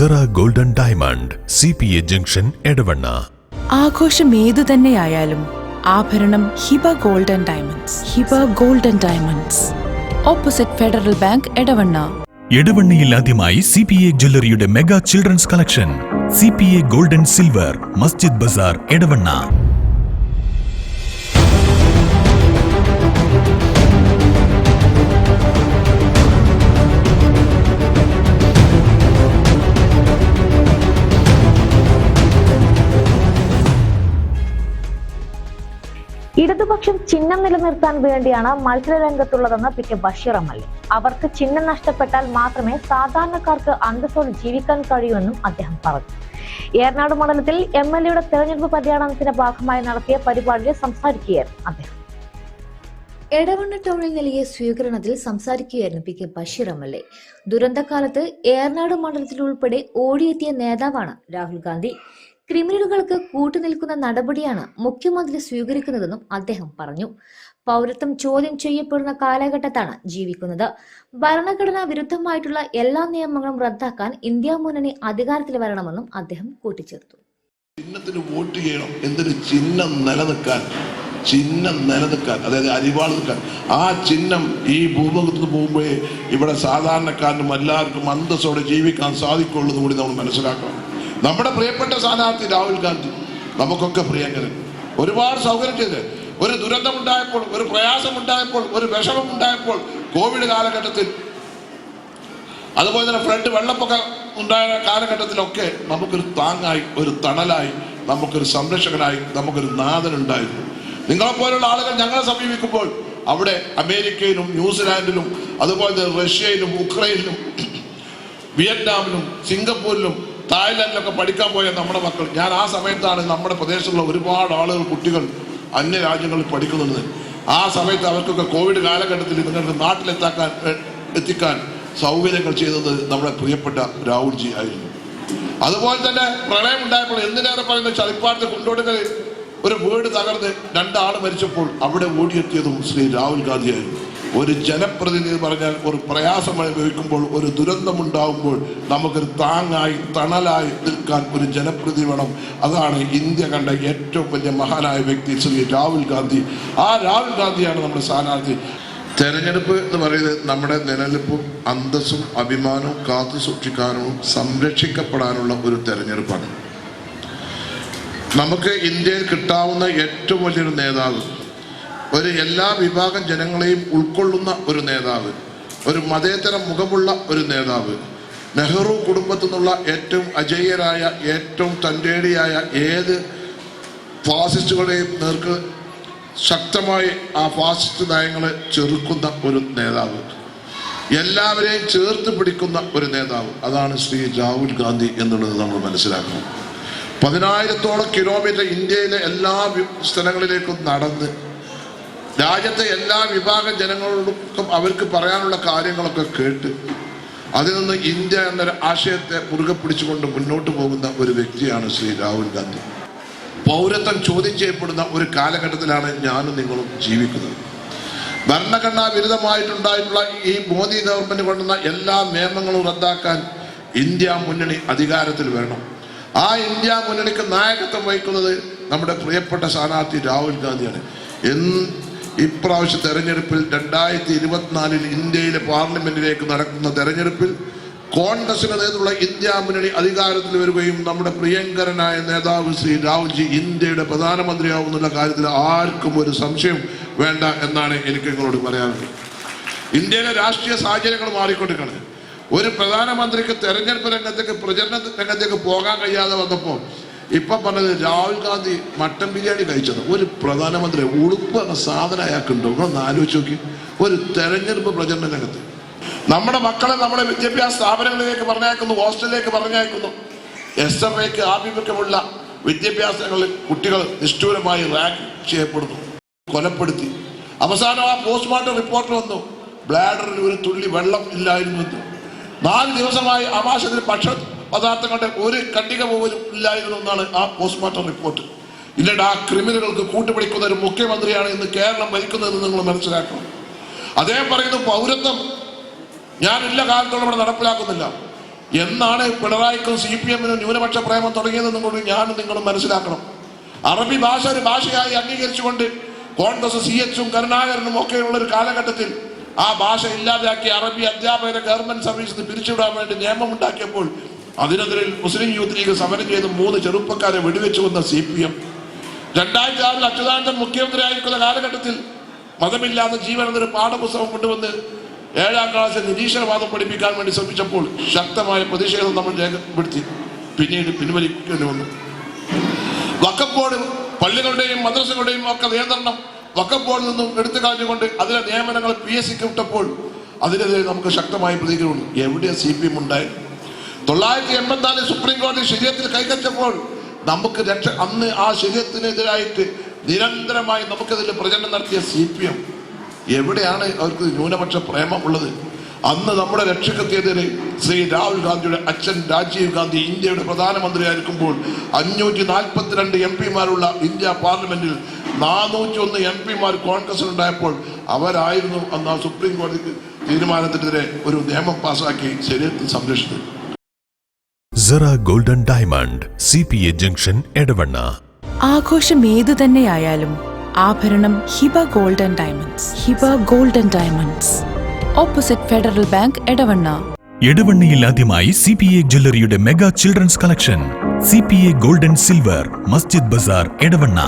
Sera golden diamond C P A junction Edavanna ആഘോഷം ഏതു തന്നെയായാലും ആഭരണം Hiba golden diamonds Hiba golden diamonds opposite federal bank Edavanna എടവണ്ണയിൽ ആദ്യമായി C P A ജ്വല്ലറിയുടെ mega children's collection C P A golden silver Masjid Bazar Edavanna ഇടതുപക്ഷം ചിഹ്നം നിലനിർത്താൻ വേണ്ടിയാണ് മത്സരരംഗത്തുള്ളതെന്ന് പി കെ ബഷീർ എം അവർക്ക് ചിഹ്നം നഷ്ടപ്പെട്ടാൽ മാത്രമേ സാധാരണക്കാർക്ക് അന്തസ്സോടെ ജീവിക്കാൻ കഴിയൂവെന്നും അദ്ദേഹം പറഞ്ഞു. ഏറനാട് മണ്ഡലത്തിൽ എം എൽ എയുടെ തെരഞ്ഞെടുപ്പ് പര്യടനത്തിന്റെ ഭാഗമായി നടത്തിയ പരിപാടിയിൽ സംസാരിക്കുകയായിരുന്നു അദ്ദേഹം. എടവണ്ണ ടൗണിൽ നൽകിയ സ്വീകരണത്തിൽ സംസാരിക്കുകയായിരുന്നു P K Basheer M L A. ദുരന്തകാലത്ത് Eranad മണ്ഡലത്തിൽ ഉൾപ്പെടെ ഓടിയെത്തിയ നേതാവാണ് രാഹുൽ ഗാന്ധി. ക്രിമിനലുകൾക്ക് കൂട്ടുനിൽക്കുന്ന നടപടിയാണ് മുഖ്യമന്ത്രി സ്വീകരിക്കുന്നതെന്നും അദ്ദേഹം പറഞ്ഞു. പൗരത്വം ചോദ്യം ചെയ്യപ്പെടുന്ന കാലഘട്ടത്താണ് ജീവിക്കുന്നത്. ഭരണഘടനാ വിരുദ്ധമായിട്ടുള്ള എല്ലാ നിയമങ്ങളും റദ്ദാക്കാൻ ഇന്ത്യ മുന്നണി അധികാരത്തിൽ വരണമെന്നും അദ്ദേഹം കൂട്ടിച്ചേർത്തു. ചിഹ്നത്തിന് വോട്ട് ചെയ്യണം. എന്തിന്? ചിഹ്നം നിലനിൽക്കാൻ. ചിഹ്നം നിലനിൽക്കാൻ. അതായത് അരിവാൾ നിൽക്കാൻ. ആ ചിഹ്നം ഈ ഭൂമുഖത്ത് പോകുമ്പോഴേ ഇവിടെ സാധാരണക്കാരനും എല്ലാവർക്കും അന്തസ്സോടെ ജീവിക്കാൻ സാധിക്കുള്ളൂ കൂടി നമ്മൾ മനസ്സിലാക്കണം. നമ്മുടെ പ്രിയപ്പെട്ട സ്ഥാനാർത്ഥി രാഹുൽ ഗാന്ധി നമുക്കൊക്കെ പ്രിയങ്കരൻ. ഒരുപാട് സൗകര്യം ചെയ്ത് ഒരു ദുരന്തമുണ്ടായപ്പോൾ ഒരു പ്രയാസമുണ്ടായപ്പോൾ ഒരു വിഷമം ഉണ്ടായപ്പോൾ കോവിഡ് കാലഘട്ടത്തിൽ അതുപോലെ തന്നെ ഫ്ലഡ് വെള്ളപ്പൊക്കം ഉണ്ടായ കാലഘട്ടത്തിലൊക്കെ നമുക്കൊരു താങ്ങായി ഒരു തണലായി നമുക്കൊരു സംരക്ഷകനായി നമുക്കൊരു നാഥനുണ്ടായിരുന്നു. നിങ്ങളെപ്പോലുള്ള ആളുകൾ ഞങ്ങളെ സമീപിക്കുമ്പോൾ അവിടെ അമേരിക്കയിലും ന്യൂസിലാൻഡിലും അതുപോലെ റഷ്യയിലും ഉക്രൈനിലും വിയറ്റ്നാമിലും സിംഗപ്പൂരിലും തായ്ലാൻഡിലൊക്കെ പഠിക്കാൻ പോയ നമ്മുടെ മക്കൾ. ഞാൻ ആ സമയത്താണ് നമ്മുടെ പ്രദേശത്തുള്ള ഒരുപാട് ആളുകൾ കുട്ടികൾ അന്യ രാജ്യങ്ങളിൽ പഠിക്കുന്നത് ആ സമയത്ത് അവർക്കൊക്കെ കോവിഡ് കാലഘട്ടത്തിൽ നിങ്ങൾക്ക് നാട്ടിലെത്താക്കാൻ എത്തിക്കാൻ സൗകര്യങ്ങൾ ചെയ്തത് നമ്മുടെ പ്രിയപ്പെട്ട രാഹുൽജി ആയിരുന്നു. അതുപോലെ തന്നെ പ്രളയം ഉണ്ടായപ്പോൾ എന്തിനേറെ പറയുന്നത് ചളിപ്പാട്ട് കൊണ്ടോടുകളിൽ ഒരു വീട് തകർന്ന് രണ്ടാൾ മരിച്ചപ്പോൾ അവിടെ ഓടിയെത്തിയതും ശ്രീ രാഹുൽ ഗാന്ധിയായിരുന്നു. ഒരു ജനപ്രതിനിധി പറഞ്ഞാൽ ഒരു പ്രയാസം അനുഭവിക്കുമ്പോൾ ഒരു ദുരന്തമുണ്ടാകുമ്പോൾ നമുക്കൊരു താങ്ങായി തണലായി നിൽക്കാൻ ഒരു ജനപ്രതി വേണം. അതാണ് ഇന്ത്യ കണ്ട ഏറ്റവും വലിയ മഹാനായ വ്യക്തി ശ്രീ രാഹുൽ ഗാന്ധി. ആ രാഹുൽ ഗാന്ധിയാണ് നമ്മുടെ സ്ഥാനാർത്ഥി. തെരഞ്ഞെടുപ്പ് എന്ന് പറയുന്നത് നമ്മുടെ നിലനിൽപ്പും അന്തസ്സും അഭിമാനവും കാത്തു സൂക്ഷിക്കാനും സംരക്ഷിക്കപ്പെടാനുള്ള ഒരു തെരഞ്ഞെടുപ്പാണ്. നമുക്ക് ഇന്ത്യയിൽ കിട്ടാവുന്ന ഏറ്റവും വലിയൊരു നേതാവ് ഒരു എല്ലാ വിഭാഗം ജനങ്ങളെയും ഉൾക്കൊള്ളുന്ന ഒരു നേതാവ് ഒരു മതേതര മുഖമുള്ള ഒരു നേതാവ് നെഹ്റു കുടുംബത്തിൽ നിന്നുള്ള ഏറ്റവും അജയ്യരായ ഏറ്റവും തന്റെടിയായ ഏത് ഫാസിസ്റ്റുകളെയും നേർക്ക് ശക്തമായി ആ ഫാസിസ്റ്റ് നയങ്ങളെ ചെറുക്കുന്ന ഒരു നേതാവ് എല്ലാവരെയും ചേർത്ത് പിടിക്കുന്ന ഒരു നേതാവ്. അതാണ് ശ്രീ രാഹുൽ ഗാന്ധി എന്നുള്ളത് നമ്മൾ മനസ്സിലാക്കണം പതിനായിരത്തോളം കിലോമീറ്റർ ഇന്ത്യയിലെ എല്ലാ സ്ഥലങ്ങളിലേക്കും നടന്ന് രാജ്യത്തെ എല്ലാ വിഭാഗ ജനങ്ങളോടും അവർക്ക് പറയാനുള്ള കാര്യങ്ങളൊക്കെ കേട്ട് അതിൽ നിന്ന് ഇന്ത്യ എന്നൊരു ആശയത്തെ മുറുകെ പിടിച്ചുകൊണ്ട് മുന്നോട്ട് പോകുന്ന ഒരു വ്യക്തിയാണ് ശ്രീ രാഹുൽ ഗാന്ധി. പൗരത്വം ചോദ്യം ചെയ്യപ്പെടുന്ന ഒരു കാലഘട്ടത്തിലാണ് ഞാനും നിങ്ങളും ജീവിക്കുന്നത്. ഭരണഘടനാ വിരുദ്ധമായിട്ടുണ്ടായിട്ടുള്ള ഈ മോദി ഗവൺമെന്റ് കൊണ്ടുവന്ന എല്ലാ നിയമങ്ങളും റദ്ദാക്കാൻ ഇന്ത്യ മുന്നണി അധികാരത്തിൽ വരണം ആ ഇന്ത്യ മുന്നണിക്ക് നായകത്വം വഹിക്കുന്നത് നമ്മുടെ പ്രിയപ്പെട്ട സ്ഥാനാർത്ഥി രാഹുൽ ഗാന്ധിയാണ്. ഇപ്രാവശ്യ തെരഞ്ഞെടുപ്പിൽ രണ്ടായിരത്തി ഇരുപത്തിനാലിൽ ഇന്ത്യയിലെ പാർലമെന്റിലേക്ക് നടക്കുന്ന തെരഞ്ഞെടുപ്പിൽ കോൺഗ്രസിന് നേതൃത്വമുള്ള ഇന്ത്യ മുന്നണി അധികാരത്തിൽ വരികയും നമ്മുടെ പ്രിയങ്കരനായ നേതാവ് ശ്രീ രാഹുൽജി ഇന്ത്യയുടെ പ്രധാനമന്ത്രിയാവുന്നുള്ള കാര്യത്തിൽ ആർക്കും ഒരു സംശയം വേണ്ട എന്നാണ് എനിക്ക് നിങ്ങളോട് പറയാനുള്ളത്. ഇന്ത്യയിലെ രാഷ്ട്രീയ സാഹചര്യങ്ങൾ മാറിക്കൊണ്ടിരിക്കുകയാണ്. ഒരു പ്രധാനമന്ത്രിക്ക് തെരഞ്ഞെടുപ്പ് രംഗത്തേക്ക് പ്രചരണ രംഗത്തേക്ക് പോകാൻ കഴിയാതെ വന്നപ്പോൾ ഇപ്പൊ പറഞ്ഞത് രാഹുൽ ഗാന്ധി മട്ടൻ ബിരിയാണി കഴിച്ചത്. ഒരു പ്രധാനമന്ത്രി ഉളുപ്പ് എന്ന സാധനം അയാൾക്കുണ്ടോ. ഒന്ന് ആലോചിച്ച് നോക്കി. ഒരു തെരഞ്ഞെടുപ്പ് പ്രചരണ രംഗത്ത് നമ്മുടെ മക്കളെ നമ്മുടെ വിദ്യാഭ്യാസ സ്ഥാപനങ്ങളിലേക്ക് പറഞ്ഞയക്കുന്നു ഹോസ്റ്റലിലേക്ക് പറഞ്ഞയക്കുന്നു. എസ് എഫ് ഐക്ക് ആഭിമുഖ്യമുള്ള വിദ്യാഭ്യാസങ്ങളിൽ കുട്ടികൾ നിഷ്ഠൂരമായി റാങ്ക് ചെയ്യപ്പെടുന്നു. കൊലപ്പെടുത്തി. അവസാനം ആ പോസ്റ്റ്മോർട്ടം റിപ്പോർട്ട് വന്നു. ബ്ലാഡറിൽ ഒരു തുള്ളി വെള്ളം ഇല്ലായിരുന്നു നാല് ദിവസമായി ആവാസത്തിൽ ഭക്ഷണ പദാർത്ഥങ്ങളുടെ ഒരു കട്ടിക പോലും ഇല്ലായിരുന്നു എന്നാണ് ആ പോസ്റ്റ്മോർട്ടം റിപ്പോർട്ട് ഇല്ലട ആ ക്രിമിനലുകൾക്ക് കൂട്ടുപിടിക്കുന്ന ഒരു മുഖ്യമന്ത്രിയാണ് ഇന്ന് കേരളം ഭരിക്കുന്നതെന്ന് നിങ്ങൾ മനസ്സിലാക്കണം. അദ്ദേഹം പറയുന്നു പൗരത്വം ഞാൻ ഇല്ല കാലത്തോളം ഇവിടെ നടപ്പിലാക്കുന്നില്ല. എന്നാണ് പിണറായിക്കും സി പി എമ്മിനും ന്യൂനപക്ഷ പ്രേമം തുടങ്ങിയതെന്നും കൂടി ഞാൻ നിങ്ങളും മനസ്സിലാക്കണം. അറബി ഭാഷ ഒരു ഭാഷയായി അംഗീകരിച്ചുകൊണ്ട് കോൺഗ്രസ് സി എച്ചും കരുണാകരനും ഒക്കെയുള്ള ഒരു കാലഘട്ടത്തിൽ ആ ഭാഷ ഇല്ലാതാക്കി അറബി അധ്യാപകരെ ഗവൺമെന്റ് സർവീസിൽ പിരിച്ചുവിടാൻ വേണ്ടി നിയമമുണ്ടാക്കിയപ്പോൾ അതിനെതിരെ മുസ്ലിം യൂത്ത് ലീഗ് സമരം ചെയ്ത് മൂന്ന് ചെറുപ്പക്കാരെ വെടിവെച്ചു വന്ന സി പി എം രണ്ടായിരത്തി ആറിൽ അച്യുതാനന്ദൻ മുഖ്യമന്ത്രി ആയിരിക്കുന്ന കാലഘട്ടത്തിൽ മതമില്ലാത്ത ജീവൻ എന്നൊരു പാഠപുസ്തകം കൊണ്ടുവന്ന് ഏഴാം ക്ലാസ്സിൽ നിരീശ്വരവാദം പഠിപ്പിക്കാൻ വേണ്ടി ശ്രമിച്ചപ്പോൾ ശക്തമായ പ്രതിഷേധം നമ്മൾ രേഖപ്പെടുത്തി. പിന്നീട് പിൻവലിക്കേണ്ടി വന്നു. വഖഫ് ബോർഡ് പള്ളികളുടെയും മദ്രസകളുടെയും ഒക്കെ നിയന്ത്രണം വഖഫ് ബോർഡിൽ നിന്നും എടുത്തു കളഞ്ഞുകൊണ്ട് അതിലെ നിയമനങ്ങൾ പി എസ് സിക്ക് വിട്ടപ്പോൾ അതിനെതിരെ നമുക്ക് ശക്തമായ പ്രതികരണമുണ്ട്. എവിടെയാണ് സി പി എം ഉണ്ടായത് തൊള്ളായിരത്തി എൺപത്തിനാല് സുപ്രീം കോടതി ശരീരത്തിൽ കൈകച്ചപ്പോൾ നമുക്ക് രക്ഷ അന്ന് ആ ശരീരത്തിനെതിരായിട്ട് നിരന്തരമായി നമുക്കതിൽ പ്രചരണം നടത്തിയ സി പി എം എവിടെയാണ് അവർക്ക് ന്യൂനപക്ഷ പ്രേമം ഉള്ളത്? അന്ന് നമ്മുടെ രക്ഷക്കെത്തിയതിന് ശ്രീ രാഹുൽ ഗാന്ധിയുടെ അച്ഛൻ രാജീവ് ഗാന്ധി ഇന്ത്യയുടെ പ്രധാനമന്ത്രിയായിരിക്കുമ്പോൾ അഞ്ഞൂറ്റി നാൽപ്പത്തിരണ്ട് എം പിമാരുള്ള ഇന്ത്യ പാർലമെന്റിൽ നാനൂറ്റി ഒന്ന് എം പിമാർ കോൺഗ്രസിനുണ്ടായപ്പോൾ അവരായിരുന്നു അന്ന് ആ സുപ്രീം കോടതിക്ക് തീരുമാനത്തിനെതിരെ ഒരു നിയമം പാസാക്കി ശരീരത്തിൽ സംരക്ഷിച്ചത്. Sera golden diamond C P A junction Edavanna ആഘോഷം ഏതു തന്നെയായാലും ആഭരണം Hiba golden diamonds Hiba golden diamonds opposite federal bank Edavanna എടവണ്ണയിൽ ആദ്യമായി C P A ജ്വല്ലറിയുടെ mega children's collection C P A golden silver Masjid Bazar Edavanna